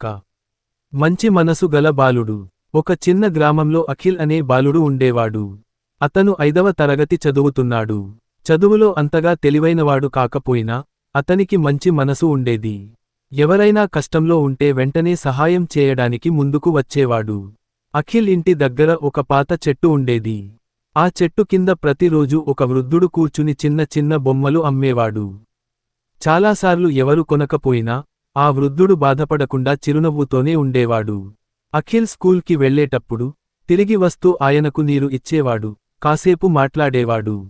క. మంచి మనసు గల బాలుడు. ఒక చిన్న గ్రామంలో అఖిల్ అనే బాలుడు ఉండేవాడు. అతను ఐదవ తరగతి చదువుతున్నాడు. చదువులో అంతగా తెలివైనవాడు కాకపోయినా అతనికి మంచి మనసు ఉండేది. ఎవరైనా కష్టంలో ఉంటే వెంటనే సహాయం చేయడానికి ముందుకు వచ్చేవాడు. అఖిల్ ఇంటి దగ్గర ఒక పాత చెట్టు ఉండేది. ఆ చెట్టు కింద ప్రతిరోజు ఒక వృద్ధుడు కూర్చుని చిన్న చిన్న బొమ్మలు అమ్మేవాడు. చాలాసార్లు ఎవరు కొనకపోయినా ఆ వృద్ధుడు బాధపడకుండా చిరునవ్వుతోనే ఉండేవాడు. అఖిల్ స్కూల్కి వెళ్ళేటప్పుడు తిరిగి వస్తూ ఆయనకు నీరు ఇచ్చేవాడు కాసేపు మాట్లాడేవాడు.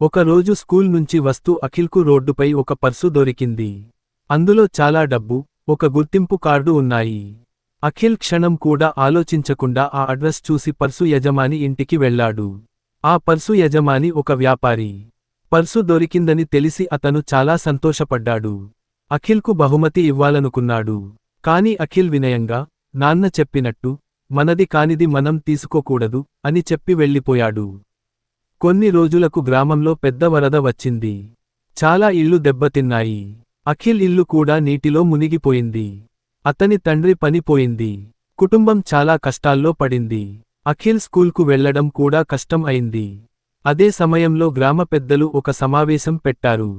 ఒకరోజు స్కూల్ నుంచి వస్తూ అఖిల్కు రోడ్డుపై ఒక పర్సు దొరికింది. అందులో చాలా డబ్బు ఒక గుర్తింపు కార్డు ఉన్నాయి. అఖిల్ క్షణం కూడా ఆలోచించకుండా ఆ అడ్రస్ చూసి పర్సు యజమాని ఇంటికి వెళ్ళాడు. ఆ పర్సు యజమాని ఒక వ్యాపారి. పర్సు దొరికిందని తెలిసి అతను చాలా సంతోషపడ్డాడు. అఖిల్కు బహుమతి ఇవ్వాలనుకున్నాడు. కాని అఖిల్ వినయంగా నాన్న చెప్పినట్టు మనది కానిది మనం తీసుకోకూడదు అని చెప్పి వెళ్ళిపోయాడు. కొన్ని రోజులకు గ్రామంలో పెద్ద వరద వచ్చింది. చాలా ఇళ్ళు దెబ్బతిన్నాయి. అఖిల్ ఇల్లు కూడా నీటిలో మునిగిపోయింది. అతని తండ్రి పనిపోయింది కుటుంబం చాలా కష్టాల్లో పడింది. అఖిల్ స్కూల్కు వెళ్ళడం కూడా కష్టం అయింది. అదే సమయంలో గ్రామ పెద్దలు ఒక సమావేశం పెట్టారు.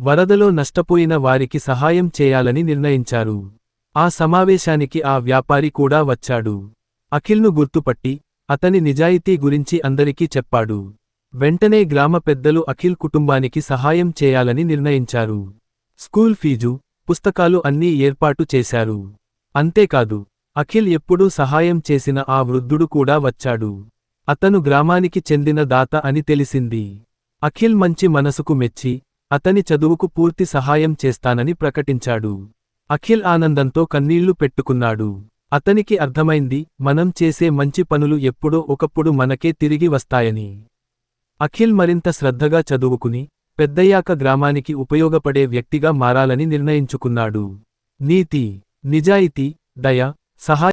వరదలో నష్టపోయిన వారికి సహాయం చేయాలని నిర్ణయించారు. ఆ సమావేశానికి ఆ వ్యాపారి కూడా వచ్చాడు. అఖిల్ను గుర్తుపట్టి అతని నిజాయితీ గురించి అందరికీ చెప్పాడు. వెంటనే గ్రామ పెద్దలు అఖిల్ కుటుంబానికి సహాయం చేయాలని నిర్ణయించారు. స్కూల్ ఫీజు పుస్తకాలు అన్నీ ఏర్పాటు చేశారు. అంతేకాదు అఖిల్ ఎప్పుడూ సహాయం చేసిన ఆ వృద్ధుడు కూడా వచ్చాడు. అతను గ్రామానికి చెందిన దాత అని తెలిసింది. అఖిల్ మంచి మనసుకు మెచ్చి అతని చదువుకు పూర్తి సహాయం చేస్తానని ప్రకటించాడు. అఖిల్ ఆనందంతో కన్నీళ్ళు పెట్టుకున్నాడు. అతనికి అర్థమైంది మనం చేసే మంచి పనులు ఎప్పుడో ఒకప్పుడు మనకే తిరిగి వస్తాయని. అఖిల్ మరింత శ్రద్ధగా చదువుకుని పెద్దయ్యాక గ్రామానికి ఉపయోగపడే వ్యక్తిగా మారాలని నిర్ణయించుకున్నాడు. నీతి నిజాయితీ దయ సహాయ